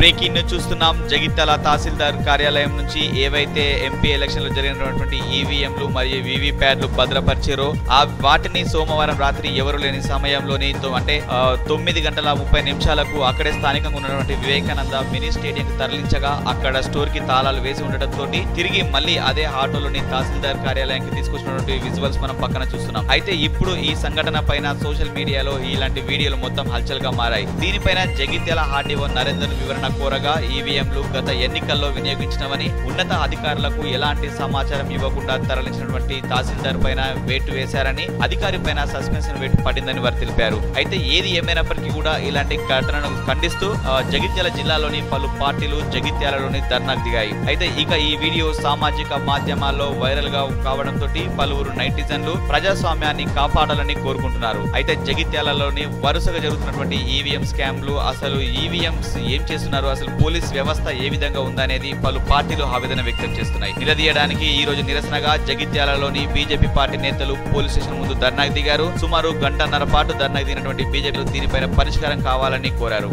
Breaking చూస్తున్నాం. జగిత్యాల తహసీల్దార్ కార్యాలయం నుంచి ఏవైతే ఎంపీ ఎలక్షన్లు జరిగినటువంటి ఈవీఎంలు మరియు వివి ప్యాడ్లు భద్రపరిచారో ఆ వాటిని సోమవారం రాత్రి ఎవరు లేని సమయంలోనే అంటే తొమ్మిది గంటల ముప్పై నిమిషాలకు అక్కడే స్థానికంగా ఉన్నటువంటి వివేకానంద మినీ స్టేడియం తరలించగా అక్కడ స్టోర్కి తాళాలు వేసి ఉండటంతో తిరిగి మళ్ళీ అదే ఆటోలోని తహసీల్దార్ కార్యాలయానికి తీసుకొచ్చినటువంటి విజువల్స్ మనం పక్కన చూస్తున్నాం. అయితే ఇప్పుడు ఈ సంఘటన పైన సోషల్ మీడియాలో ఇలాంటి వీడియోలు మొత్తం హల్చల్గా మారాయి. దీనిపైన జగిత్యాల హార్డీఓ నరేందర్ వివరణ కోరగా ఈవీఎంలు గత ఎన్నికల్లో వినియోగించినవని ఉన్నత అధికారులకు ఎలాంటి సమాచారం ఇవ్వకుండా తరలించినటువంటి తహసీల్దార్ పైన వేటు వేశారని అధికారి పైన సస్పెన్షన్ వేటు పడిందని వారు తెలిపారు. అయితే ఏది ఏమైనప్పటికీ కూడా ఇలాంటి ఘటనను ఖండిస్తూ జగిత్యాల జిల్లాలోని పలు పార్టీలు జగిత్యాలలోని ధర్నాకు దిగాయి. అయితే ఇక ఈ వీడియో సామాజిక మాధ్యమాల్లో వైరల్గా కావడంతో పలువురు నైటిజన్లు ప్రజాస్వామ్యాన్ని కాపాడాలని కోరుకుంటున్నారు. అయితే జగిత్యాలలోని వరుసగా జరుగుతున్నటువంటి ఈవీఎం స్కామ్లు అసలు ఈవీఎంస్ ఏం చేస్తున్నారు? అసలు పోలీస్ వ్యవస్థ ఏ విధంగా ఉందనేది పలు పార్టీలు ఆవేదన వ్యక్తం చేస్తున్నాయి. నిలదీయడానికి ఈ రోజు నిరసనగా జగిత్యాలలోని బీజేపీ పార్టీ నేతలు పోలీస్ స్టేషన్ ముందు ధర్నాకు దిగారు. సుమారు గంటన్నర పాటు ధర్నాకు దిగినటువంటి బీజేపీలు దీనిపైన పరిష్కారం కావాలని కోరారు.